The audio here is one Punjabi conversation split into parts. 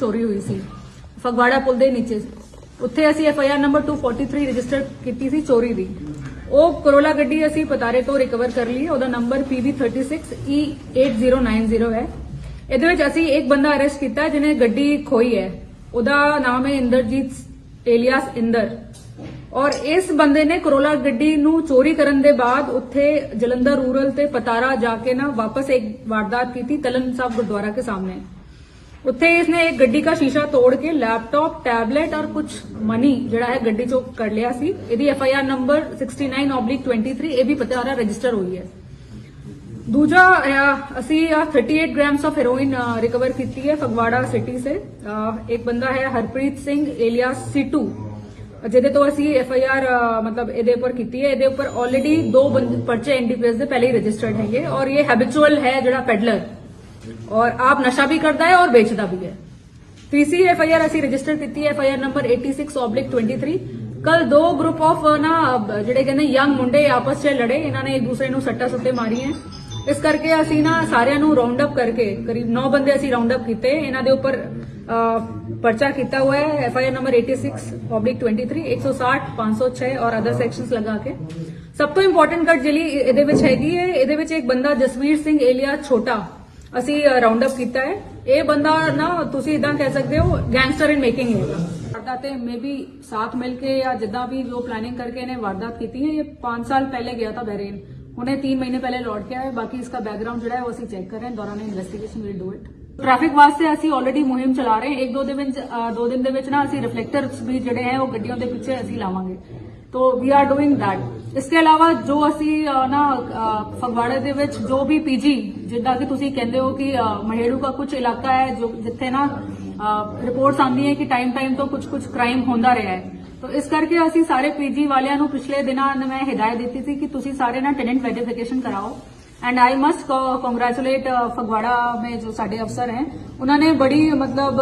ਚੋਰੀ ਹੋਈ ਸੀ। ਫਗਵਾੜਾ ਪੁਲ ਦੇ ਨੀਚੇ। ਉੱਥੇ ਅਸੀਂ F I R number 243 register ਕੀਤੀ ਸੀ ਚੋਰੀ ਦੀ। ਉਹ ਕਰੋਲਾ ਗੱਡੀ ਅਸੀਂ ਪਤਾਰੇ ਤੋਂ ਰਿਕਵਰ ਕਰ ਲਈ ਉਹਦਾ ਨੰਬਰ PB36E8090 ਹੈ। ਇਹਦੇ ਵਿੱਚ ਅਸੀਂ ਇੱਕ ਬੰਦਾ ਅਰੈਸਟ ਕੀਤਾ ਜਿਹਨੇ ਗੱਡੀ ਖੋਈ ਹੈ। ਉਹਦਾ ਨਾਮ ਹੈ ਇੰਦਰਜੀਤ ਏਲੀਆਸ ਇੰਦਰ। ਔਰ ਇਸ ਬੰਦੇ ਨੇ ਕਰੋਲਾ ਗੱਡੀ ਨੂੰ ਚੋਰੀ ਕਰਨ ਦੇ ਬਾਅਦ ਉੱਥੇ ਜਲੰਧਰ ਰੂਰਲ ਤੇ ਪਤਾਰਾ ਜਾ ਕੇ ਨਾ ਵਾਪਸ ਇੱਕ ਵਾਰਦਾਤ ਕੀਤੀ ਤਲਨ ਸਾਹਿਬ ਗੁਰਦੁਆਰਾ ਕੇ ਸਾਹਮਣੇ। ਉੱਥੇ ਇਸਨੇ ਇੱਕ ਗੱਡੀ ਦਾ ਸ਼ੀਸ਼ਾ ਤੋੜ ਕੇ ਲੈਪਟਾਪ ਟੈਬਲੇਟ ਔਰ ਕੁਝ ਮਨੀ ਜਿਹੜਾ ਹੈ ਗੱਡੀ ਚੋਂ ਕੱਢ ਲਿਆ ਸੀ ਇਹਦੀ ਐਫ ਆਈ ਆਰ ਨੰਬਰ 69/23 ਇਹ ਵੀ ਪਤਾਰਾ ਰਜਿਸਟਰ ਹੋਈ ਹੈ ਦੂਜਾ ਅਹ, ਅਸੀਂ ਅਹ, 38 ਗ੍ਰਾਮਸ ਆਫ ਹੈਰੋਇਨ ਰਿਕਵਰ ਕੀਤੀ ਹੈ ਫਗਵਾੜਾ ਸਿਟੀ ਸੇ ਅਹ, ਇੱਕ ਬੰਦਾ ਹੈ ਹਰਪ੍ਰੀਤ ਸਿੰਘ ਏਲੀਆਸ ਸੀਟੂ ਜਿਹਦੇ ਤੋਂ ਅਸੀਂ ਐਫ ਆਈ ਆਰ ਮਤਲਬ ਇਹਦੇ ਉੱਪਰ ਕੀਤੀ ਹੈ ਇਹਦੇ ਉੱਪਰ ਆਲਰੇਡੀ ਦੋ ਬੰਦ- ਪਰਚੇ ਐਨਡੀਪੀਐਸ ਦੇ ਪਹਿਲੇ ਹੀ ਰਜਿਸਟਰਡ ਹੈਗੇ ਔਰ ਇਹ ਹੈਬਿਚੁਅਲ ਹੈ ਜਿਹੜਾ ਪੈਡਲਰ ਔਰ ਆਪ ਨਸ਼ਾ ਵੀ ਕਰਦਾ ਹੈ ਔਰ ਵੇਚਦਾ ਵੀ ਹੈ ਤੀਸਰੀ ਐਫ ਆਈ ਆਰ ਅਸੀਂ ਰਜਿਸਟਰ ਕੀਤੀ ਹੈ ਐਫ ਆਈ ਨੰਬਰ 86/23 ਕੱਲ ਦੋ ਗਰੁੱਪ ਆਫ ਨਾ ਜਿਹੜੇ ਕਹਿੰਦੇ ਯੰਗ ਮੁੰਡੇ ਆਪਸ 'ਚ ਲੜੇ ਇਹਨਾਂ ਨੇ ਇੱਕ ਦੂਸਰੇ ਨੂੰ ਸੱਟਾ ਸੁੱਟੇ ਮਾਰੀਆਂ ਇਸ ਕਰਕੇ ਅਸੀਂ ਨਾ ਸਾਰਿਆਂ ਨੂੰ ਰਾਉਂਡ ਅਪ ਕਰਕੇ ਕਰੀਬ 9 ਬੰਦੇ ਅਸੀਂ ਰਾਉਂਡ ਅਪ ਕੀਤੇ ਇਹਨਾਂ ਦੇ ਉੱਪਰ ਅਹ, ਪਰਚਾ ਕੀਤਾ ਹੋਇਆ ਹੈ ਐਫ ਆਈ ਆਰ ਨੰਬਰ 86/23 160 506 ਔਰ ਅਦਰ ਸੈਕਸ਼ਨਸ ਲਗਾ ਕੇ ਸਭ ਤੋਂ ਇੰਪੋਰਟੈਂਟ ਗੱਲ ਜਿਹੜੀ ਇਹਦੇ ਵਿੱਚ ਹੈਗੀ ਹੈ ਇਹਦੇ ਵਿੱਚ ਇੱਕ ਬੰਦਾ ਜਸਵੀਰ ਸਿੰਘ ਏਲੀਆ ਛੋਟਾ असि राउंड अप किया है ये बंदा ना तुम इदा कह सकते हो गैंगस्टर इन मेकिंग वारदात मे बी साथ मिलके या जिदा भी जो प्लानिंग करके इन्हें वारदात की है ये पाँच साल पहले गया था बहरेन उन्हें तीन महीने पहले लौट के आया बाकी इसका बैकग्राउंड जो है वो अभी चेक कर रहे हैं दौरान investigation will do it traffic ਵਾਸਤੇ ਅਸੀਂ ਆਲਰੇਡੀ ਮੁਹਿੰਮ ਚਲਾ ਰਹੇ ਹਾਂ। ਇੱਕ ਦੋ ਦੇ ਵਿੱਚ ਅਹ, ਦੋ ਦਿਨ ਦੇ ਵਿੱਚ ਨਾ ਅਸੀਂ ਰਿਫਲੈਕਟਰਸ ਵੀ ਜਿਹੜੇ ਹੈ ਉਹ ਗੱਡੀਆਂ ਦੇ ਪਿੱਛੇ ਅਸੀਂ ਲਾਵਾਂਗੇ। ਤੋ ਵੀ ਆਰ ਡੂਇੰਗ ਦੈਟ ਇਸ ਤੋਂ ਇਲਾਵਾ ਜੋ ਅਸੀਂ ਅਹ, ਨਾ ਅਹ, ਫਗਵਾੜੇ ਦੇ ਵਿੱਚ ਜੋ ਵੀ ਪੀਜੀ ਜਿੱਦਾਂ ਕਿ ਤੁਸੀਂ ਕਹਿੰਦੇ ਹੋ ਕਿ ਅਹ, ਮਹੇੜੂ ਦਾ ਕੁਝ ਇਲਾਕਾ ਹੈ ਜੋ ਜਿੱਥੇ ਨਾ ਰਿਪੋਰਟਸ ਆਉਂਦੀ ਹੈ ਕਿ ਟਾਈਮ ਟਾਈਮ ਤੋਂ ਕੁਝ ਕੁਝ ਕ੍ਰਾਈਮ ਹੁੰਦਾ ਰਿਹਾ ਹੈ। ਤੋ ਇਸ ਕਰਕੇ ਅਸੀਂ ਸਾਰੇ ਪੀਜੀ ਵਾਲਿਆਂ ਨੂੰ ਪਿਛਲੇ ਦਿਨਾਂ ਮੈਂ ਹਿਦਾਇਤ ਦਿੱਤੀ ਸੀ ਕਿ ਤੁਸੀਂ ਸਾਰੇ ਨਾ ਟੈਨੈਂਟ ਵੈਰੀਫਿਕੇਸ਼ਨ ਕਰਾਓ। And I must congratulate Phagwara ਮੇ ਜੋ ਸਾਡੇ ਅਫਸਰ ਹੈ ਉਹਨਾਂ ਨੇ ਬੜੀ ਮਤਲਬ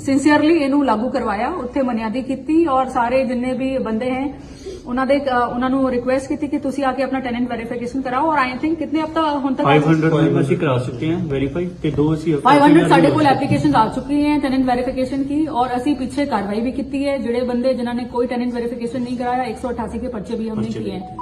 ਸਿੰਸੀਅਰਲੀ ਇਹਨੂੰ ਲਾਗੂ ਕਰਵਾਇਆ ਉੱਥੇ ਮਨਿਆਦੀ ਕੀਤੀ ਔਰ ਸਾਰੇ ਜਿੰਨੇ ਵੀ ਬੰਦੇ ਹੈ ਉਹਨਾਂ ਦੇ ਅ, ਉਹਨਾਂ ਨੂੰ ਰਿਕੁਐਸਟ ਕੀਤੀ ਕਿ ਤੁਸੀਂ ਆ ਕੇ ਆਪਣਾ ਟੈਨੈਂਟ ਵੈਰੀਫਿਕੇਸ਼ਨ ਕਰਾਓ ਔਰ ਆਈ ਥਿੰਕ ਕਿਤਨੇ ਹਫਤਾ ਹੁਣ ਤੱਕ 500 ਅਸੀਂ ਕਰਾ ਚੁੱਕੇ ਹਾਂ ਵੈਰੀਫਾਈ ਤੇ ਦੋ ਅਸੀਂ 500 ਸਾਡੇ ਕੋਲ ਐਪਲੀਕੇਸ਼ਨ ਆ ਚੁੱਕੀ ਹੈ ਟੈਨੈਂਟ ਵੈਰੀਫਿਕੇਸ਼ਨ की और ਅਸੀਂ ਪਿੱਛੇ ਕਾਰਵਾਈ ਵੀ ਕੀਤੀ ਹੈ ਜਿਹੜੇ ਬੰਦੇ ਜਿਨ੍ਹਾਂ ਨੇ ਕੋਈ ਟੈਨੈਂਟ ਵੈਰੀਫਿਕੇਸ਼ਨ ਨਹੀਂ कराया 188 के पर्चे भी हमने पर्चे भी। किए हैं